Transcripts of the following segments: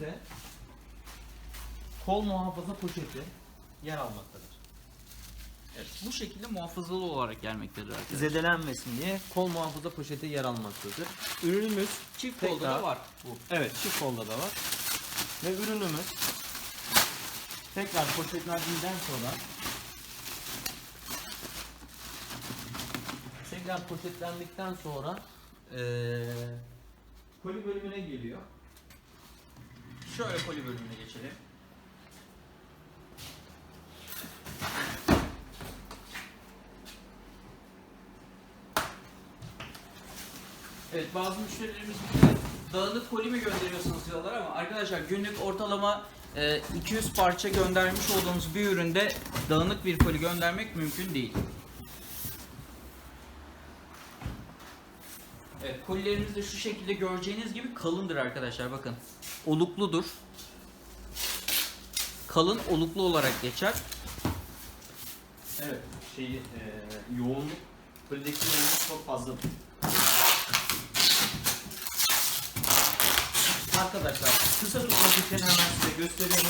ürünümüzde kol muhafaza poşeti yer almaktadır. Evet, bu şekilde muhafazalı olarak gelmektedir arkadaşlar. Zedelenmesin diye kol muhafaza poşeti yer almaktadır. Ürünümüz Çift kolda tekrar- da var bu. Evet çift kolda da var. Ve ürünümüz tekrar poşetlendikten sonra tekrar poşetlendikten sonra eee koli bölümüne geliyor. Şöyle koli bölümüne geçelim. Evet bazı müşterilerimiz dağınık koli mi gönderiyorsunuz diyorlar ama arkadaşlar günlük ortalama e, 200 parça göndermiş olduğumuz bir üründe dağınık bir koli göndermek mümkün değil. Evet kolilerimiz de şu şekilde göreceğiniz gibi kalındır arkadaşlar bakın. Olukludur. Kalın oluklu olarak geçer. Evet şeyi eee yoğunluk yoğunluk çok fazla. Arkadaşlar kısa tutmak için hemen size göstereyim.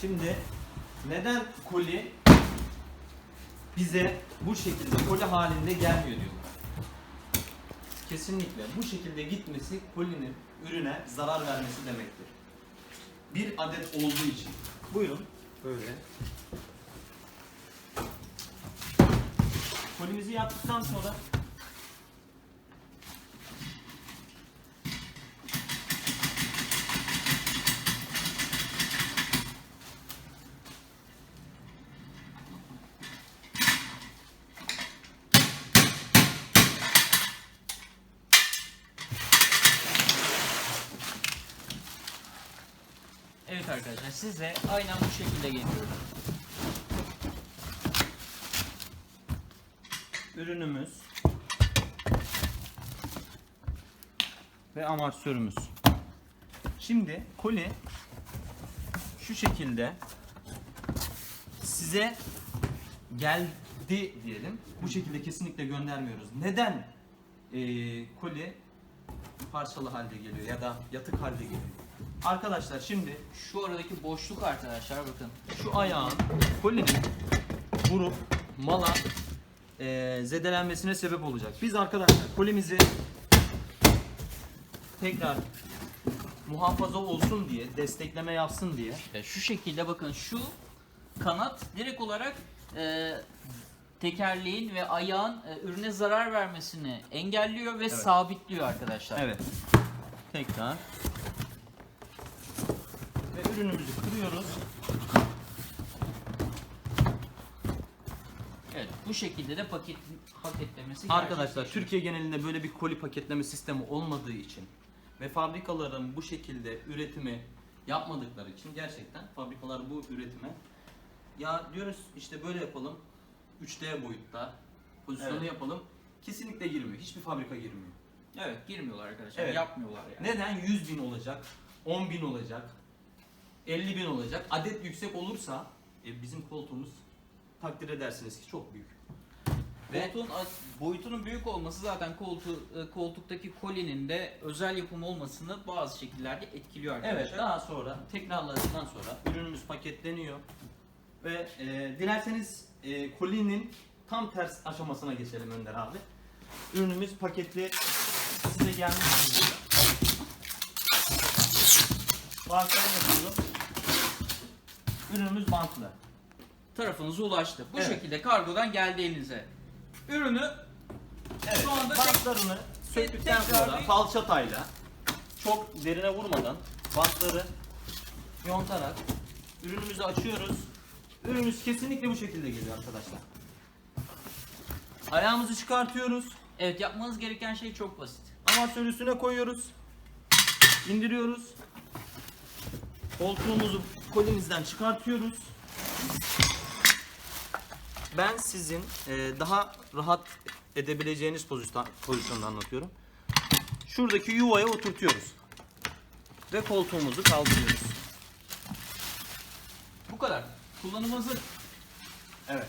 Şimdi neden koli bize bu şekilde koli halinde gelmiyor diyorlar. Kesinlikle bu şekilde gitmesi kolinin ürüne zarar vermesi demektir. Bir adet olduğu için. Buyurun. Böyle. Kolimizi yaptıktan sonra Evet arkadaşlar size aynen bu şekilde geliyor. ürünümüz ve amortisörümüz. Şimdi koli şu şekilde size geldi diyelim. Bu şekilde kesinlikle göndermiyoruz. Neden eee koli parçalı halde geliyor ya da yatık halde geliyor? Arkadaşlar şimdi Şu aradaki boşluk arkadaşlar bakın. şu ayağın kolinin vurup mala eee, zedelenmesine sebep olacak. Biz arkadaşlar kolimizi tekrar muhafaza olsun diye, destekleme yapsın diye E, Şu şekilde bakın şu kanat direkt olarak e, tekerleğin ve ayağın e, ürüne zarar vermesini engelliyor ve sabitliyor arkadaşlar. Evet. Tekrar. Ürünümüzü kırıyoruz. Evet, bu şekilde de paket paketlemesi Arkadaşlar gerçekleşiyor. Türkiye genelinde böyle bir koli paketleme sistemi olmadığı için ve fabrikaların bu şekilde üretimi yapmadıkları için gerçekten fabrikalar bu üretime ya diyoruz işte böyle yapalım 3D boyutta pozisyonu Evet. yapalım kesinlikle girmiyor. Hiçbir fabrika girmiyor. Evet, girmiyorlar arkadaşlar. Evet. Yapmıyorlar yani. Neden 100 bin olacak, 10 bin olacak, 50 bin olacak? Adet yüksek olursa e, bizim koltuğumuz takdir edersiniz ki çok büyük. Ve Koltuğun az- boyutunun büyük olması zaten koltuğu, e, koltuktaki kolinin de özel yapım olmasını bazı şekillerde etkiliyor arkadaşlar. evet daha sonra tekrarladıktan sonra ürünümüz paketleniyor ve e, dilerseniz e, kolinin tam ters aşamasına geçelim Önder abi. Ürünümüz paketli size gelmiş. Varsayım yapıyorum. Ürünümüz bantlı. tarafınıza ulaştı. Bu Evet. şekilde kargodan geldi elinize. Ürünü Evet, Şu anda bantlarını söktükten tekrar sonra bir- falçatayla çok derine vurmadan bantları yontarak ürünümüzü açıyoruz. Ürünümüz kesinlikle bu şekilde geliyor arkadaşlar. Ayağımızı çıkartıyoruz. evet yapmanız gereken şey çok basit. Amatör üstüne koyuyoruz. indiriyoruz. Koltuğumuzu kolimizden çıkartıyoruz. Ben sizin e, daha rahat edebileceğiniz pozisyon, pozisyonda anlatıyorum. Şuradaki yuvaya oturtuyoruz. Ve koltuğumuzu kaldırıyoruz. Bu kadar. Kullanım hazır. Evet.